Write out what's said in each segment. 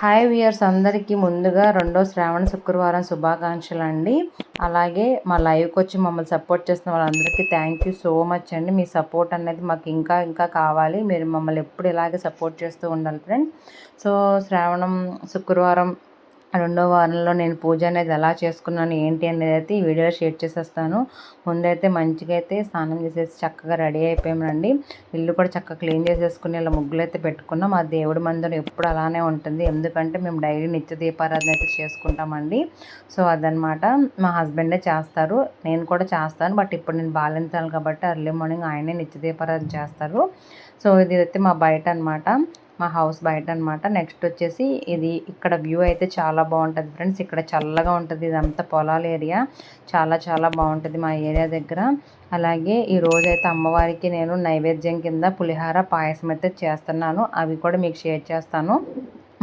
Hi viewers అందరికీ ముందుగా రెండో శ్రావణ శుక్రవారం శుభాకాంక్షలు అండి అలాగే మా లైవ్కి వచ్చి మమ్మల్ని సపోర్ట్ చేసిన వాళ్ళందరికీ థ్యాంక్ యూ సో మచ్ అండి. మీ సపోర్ట్ అనేది మాకు ఇంకా ఇంకా కావాలి. మీరు మమ్మల్ని ఎప్పుడు ఇలాగే సపోర్ట్ చేస్తూ ఉండాలి ఫ్రెండ్ సో శ్రావణం శుక్రవారం రెండో వారంలో నేను పూజ అనేది ఎలా చేసుకున్నాను ఏంటి అనేది అయితే ఈ వీడియోలో షేర్ చేసేస్తాను. ముందైతే మంచిగా అయితే స్నానం చేసేసి చక్కగా రెడీ అయిపోయామండి ఇల్లు కూడా చక్కగా క్లీన్ చేసేసుకుని ఇలా ముగ్గులు అయితే పెట్టుకున్నాం. ఆ దేవుడి మందిరం ఎప్పుడు అలానే ఉంటుంది. ఎందుకంటే మేము డైలీ నిత్య దీపారాధన అయితే చేసుకుంటామండి సో అదనమాట మా హస్బెండే చేస్తారు. నేను కూడా చేస్తాను. బట్ ఇప్పుడు నేను బాలించాలి కాబట్టి అర్లీ మార్నింగ్ ఆయనే నిత్య దీపారాధన చేస్తారు. సో ఇది అయితే మా బయట అనమాట మా హౌస్ బయట అనమాట నెక్స్ట్ వచ్చేసి ఇది ఇక్కడ వ్యూ అయితే చాలా బాగుంటుంది ఫ్రెండ్స్. ఇక్కడ చల్లగా ఉంటుంది ఇదంతా పొలాల ఏరియా. చాలా చాలా బాగుంటుంది మా ఏరియా దగ్గర. అలాగే ఈ రోజైతే అమ్మవారికి నేను నైవేద్యం కింద పులిహార పాయసం అయితే చేస్తున్నాను. అవి కూడా మీకు షేర్ చేస్తాను.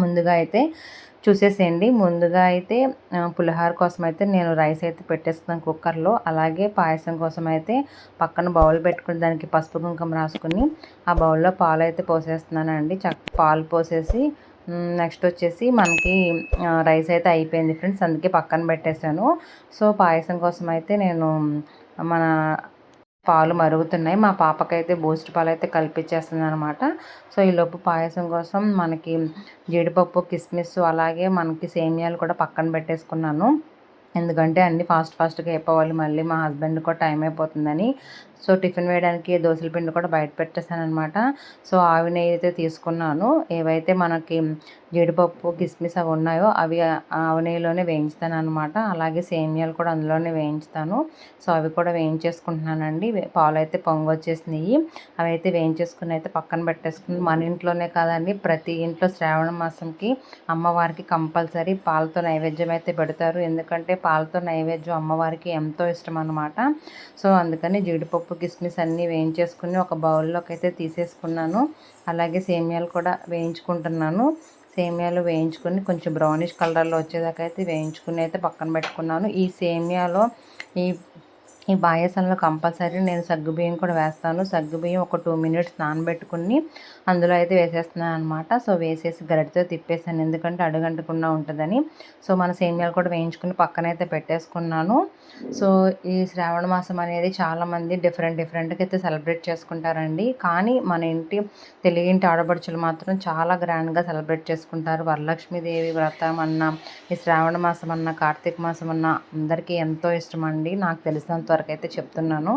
ముందుగా అయితే చూసేసేయండి. ముందుగా అయితే పులిహార కోసం అయితే నేను రైస్ అయితే పెట్టేస్తున్నాను కుక్కర్లో. అలాగే పాయసం కోసం అయితే పక్కన బౌల్ పెట్టుకుని దానికి పసుపు కుంకుమ రాసుకుని ఆ బౌల్లో పాలు అయితే పోసేస్తున్నానండి. చక్క పాలు పోసేసి నెక్స్ట్ వచ్చేసి మనకి రైస్ అయితే అయిపోయింది ఫ్రెండ్స్. అందుకే పక్కన పెట్టేశాను. సో పాయసం కోసం అయితే నేను మన పాలు మరుగుతున్నాయి. మా పాపకైతే బూస్ట్ పాలు అయితే కల్పించేస్తుంది అనమాట సో ఈలోపు పాయసం కోసం మనకి జీడిపప్పు కిస్మిస్ అలాగే మనకి సేమియాలు కూడా పక్కన పెట్టేసుకున్నాను. ఎందుకంటే అన్నీ ఫాస్ట్ ఫాస్ట్గా అయిపోవాలి. మళ్ళీ మా హస్బెండ్ కూడా టైం అయిపోతుందని. సో టిఫిన్ వేయడానికి దోశల పిండి కూడా బయట పెట్టేశాను అనమాట సో ఆవి నెయ్యి అయితే తీసుకున్నాను. ఏవైతే మనకి జీడిపప్పు కిస్మిస్ అవి ఉన్నాయో అవి ఆవు నెయ్యిలోనే వేయించుతాను అనమాట అలాగే సేమియాలు కూడా అందులోనే వేయించుతాను. సో అవి కూడా వేయించేసుకుంటున్నానండి. పాలు అయితే పొంగు వచ్చేసినాయి. అవి అయితే వేయించేసుకుని అయితే పక్కన పెట్టేసుకుని మన ఇంట్లోనే కాదండి ప్రతి ఇంట్లో శ్రావణ మాసంకి అమ్మవారికి కంపల్సరీ పాలతో నైవేద్యం అయితే పెడతారు. ఎందుకంటే పాలతో నైవేద్యం అమ్మవారికి ఎంతో ఇష్టం అనమాట సో అందుకని జీడిపప్పు కిస్మిస్ అన్నీ వేయించేసుకుని ఒక బౌల్లోకి అయితే తీసేసుకున్నాను. అలాగే సేమియాలు కూడా వేయించుకుంటున్నాను. సేమియాలు వేయించుకొని కొంచెం బ్రౌనిష్ కలర్లో వచ్చేదాకా అయితే వేయించుకుని అయితే పక్కన పెట్టుకున్నాను. ఈ సేమియాలో ఈ ఈ పాయసంలో కంపల్సరీ నేను సగ్గుబియ్యం కూడా వేస్తాను. సగ్గుబియ్యం ఒక టూ మినిట్స్ నానబెట్టుకుని అందులో అయితే వేసేస్తున్నాను అనమాట సో వేసేసి గరిటతో తిప్పేసాను. ఎందుకంటే అడుగంటకుండా ఉంటుందని. సో మన సేమియాలు కూడా వేయించుకుని పక్కన అయితే పెట్టేసుకున్నాను. సో ఈ శ్రావణ మాసం అనేది చాలామంది డిఫరెంట్ డిఫరెంట్గా అయితే సెలబ్రేట్ చేసుకుంటారండి. కానీ మన ఇంటి తెలుగింటి ఆడపడుచులు మాత్రం చాలా గ్రాండ్గా సెలబ్రేట్ చేసుకుంటారు. వరలక్ష్మీదేవి వ్రతం అన్న ఈ శ్రావణ మాసం అన్న కార్తీక మాసం అన్న అందరికీ ఎంతో ఇష్టం అండి. నాకు తెలిసినంత వరకు అయితే చెప్తున్నాను.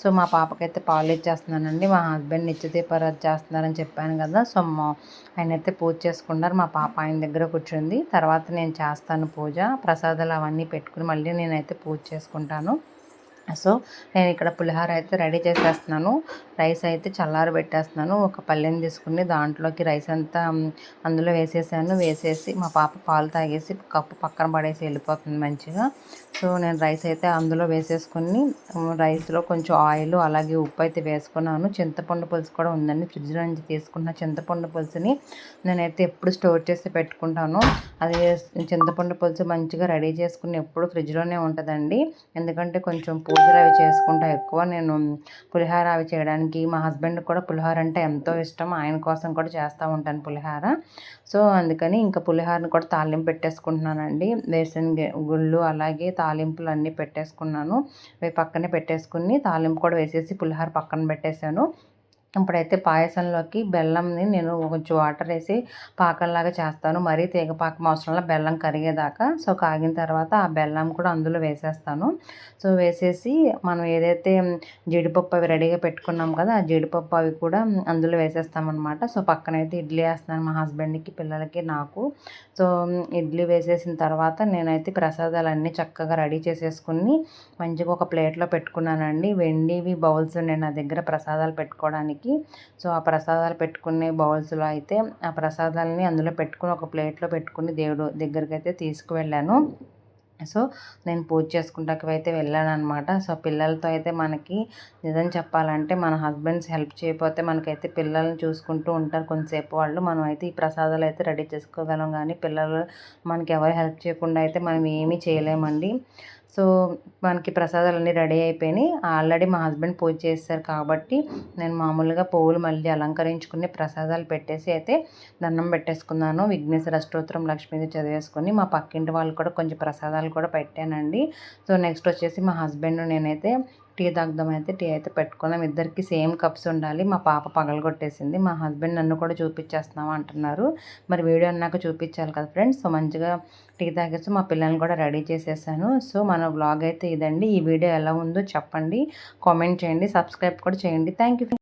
సో మా పాపకైతే పాలు ఇచ్చేస్తున్నానండి మా హస్బెండ్ నిత్యదీపారాధన చేస్తున్నారని చెప్పాను కదా. సో ఆయన అయితే పూజ చేసుకున్నారు మా పాప ఆయన దగ్గర కూర్చుంది. తర్వాత నేను చేస్తాను పూజ ప్రసాదాలు అవన్నీ పెట్టుకుని మళ్ళీ నేనైతే పూజ చేసుకుంటాను. సో నేను ఇక్కడ పులిహోర అయితే రెడీ చేసేస్తున్నాను. రైస్ అయితే చల్లారి పెట్టేస్తున్నాను. ఒక పల్లెని తీసుకుని దాంట్లోకి రైస్ అంతా అందులో వేసేసాను. వేసేసి మా పాప పాలు తాగేసి కప్పు పక్కన పడేసి వెళ్ళిపోతుంది మంచిగా. సో నేను రైస్ అయితే అందులో వేసేసుకుని రైస్లో కొంచెం ఆయిల్ అలాగే ఉప్పు అయితే వేసుకున్నాను. చింతపండు పులుసు కూడా ఉందండి. ఫ్రిడ్జ్లో నుంచి తీసుకున్న చింతపండు పులుసుని నేనైతే ఎప్పుడు స్టోర్ చేసి పెట్టుకుంటాను. అది చింతపండు పులుసు మంచిగా రెడీ చేసుకుని ఎప్పుడు ఫ్రిడ్జ్లోనే ఉంటుందండి. ఎందుకంటే కొంచెం పూజలు అవి చేసుకుంటా ఎక్కువ. నేను పులిహార అవి చేయడానికి మా హస్బెండ్ కూడా పులిహార అంటే ఎంతో ఇష్టం. ఆయన కోసం కూడా చేస్తూ ఉంటాను పులిహార. సో అందుకని ఇంకా పులిహారని కూడా తాలింపు పెట్టేసుకుంటున్నానండి. వేసిన గుళ్ళు అలాగే తాలింపులు అన్నీ పెట్టేసుకున్నాను. అవి పక్కనే పెట్టేసుకుని తాలింపు కూడా వేసేసి పులిహార పక్కన పెట్టేశాను. ఇప్పుడైతే పాయసంలోకి బెల్లంని నేను కొంచెం వాటర్ వేసి పాకంలాగా చేస్తాను. మరీ తీగ పాకం అవసరంలో బెల్లం కరిగేదాకా. సో కాగిన తర్వాత ఆ బెల్లం కూడా అందులో వేసేస్తాను. సో వేసేసి మనం ఏదైతే జీడిపప్పు అవి రెడీగా పెట్టుకున్నాం కదా ఆ జీడిపప్పు అవి కూడా అందులో వేసేస్తామన్నమాట. సో పక్కనైతే ఇడ్లీ వేస్తున్నాను మా హస్బెండ్కి పిల్లలకి నాకు. సో ఇడ్లీ వేసేసిన తర్వాత నేనైతే ప్రసాదాలు అన్నీ చక్కగా రెడీ చేసేసుకుని మంచిగా ఒక ప్లేట్లో పెట్టుకున్నానండి. వెండివి బౌల్స్ నేను నా దగ్గర ప్రసాదాలు పెట్టుకోవడానికి. దేవుడికి సో ఆ ప్రసాదాలు పెట్టుకునే బౌల్స్లో అయితే ఆ ప్రసాదాలని అందులో పెట్టుకుని ఒక ప్లేట్లో పెట్టుకుని దేవుడు దగ్గరికి అయితే తీసుకువెళ్ళాను. సో నేను పూజ చేసుకుంటాకి అయితే వెళ్ళాను అనమాట సో పిల్లలతో అయితే మనకి నిజం చెప్పాలంటే మన హస్బెండ్స్ హెల్ప్ చేయకపోతే మనకైతే పిల్లల్ని చూసుకుంటూ ఉంటారు కొంతసేపు వాళ్ళు. మనం అయితే ఈ ప్రసాదాలు అయితే రెడీ చేసుకోగలం. కానీ పిల్లలు మనకి ఎవరు హెల్ప్ చేయకుండా అయితే మనం ఏమీ చేయలేమండి. సో మనకి ప్రసాదాలు అన్నీ రెడీ అయిపోయినాయి. ఆల్రెడీ మా హస్బెండ్ పూజ చేస్తారు కాబట్టి నేను మామూలుగా పువ్వులు మళ్ళీ అలంకరించుకుని ప్రసాదాలు పెట్టేసి అయితే దండం పెట్టేసుకున్నాను. విఘ్నేశ్వర అష్టోత్తరం లక్ష్మీది చదివేసుకొని మా పక్కింటి వాళ్ళు కూడా కొంచెం ప్రసాదాలు కూడా పెట్టానండి. సో నెక్స్ట్ వచ్చేసి మా హస్బెండ్ నేనైతే టీ తాగుదాం అయితే టీ అయితే పెట్టుకున్నాం. ఇద్దరికి సేమ్ కప్స్ ఉండాలి. మా పాప పగలగొట్టేసింది. మా హస్బెండ్ నన్ను కూడా చూపించేస్తున్నాం అంటున్నారు. మరి వీడియో అన్నాక చూపించాలి కదా ఫ్రెండ్స్. సో మంచిగా టీ తాగేసి మా పిల్లల్ని కూడా రెడీ చేసేసాను. సో మన బ్లాగ్ అయితే ఇదండి. ఈ వీడియో ఎలా ఉందో చెప్పండి. కామెంట్ చేయండి. సబ్స్క్రైబ్ కూడా చేయండి. Thank you.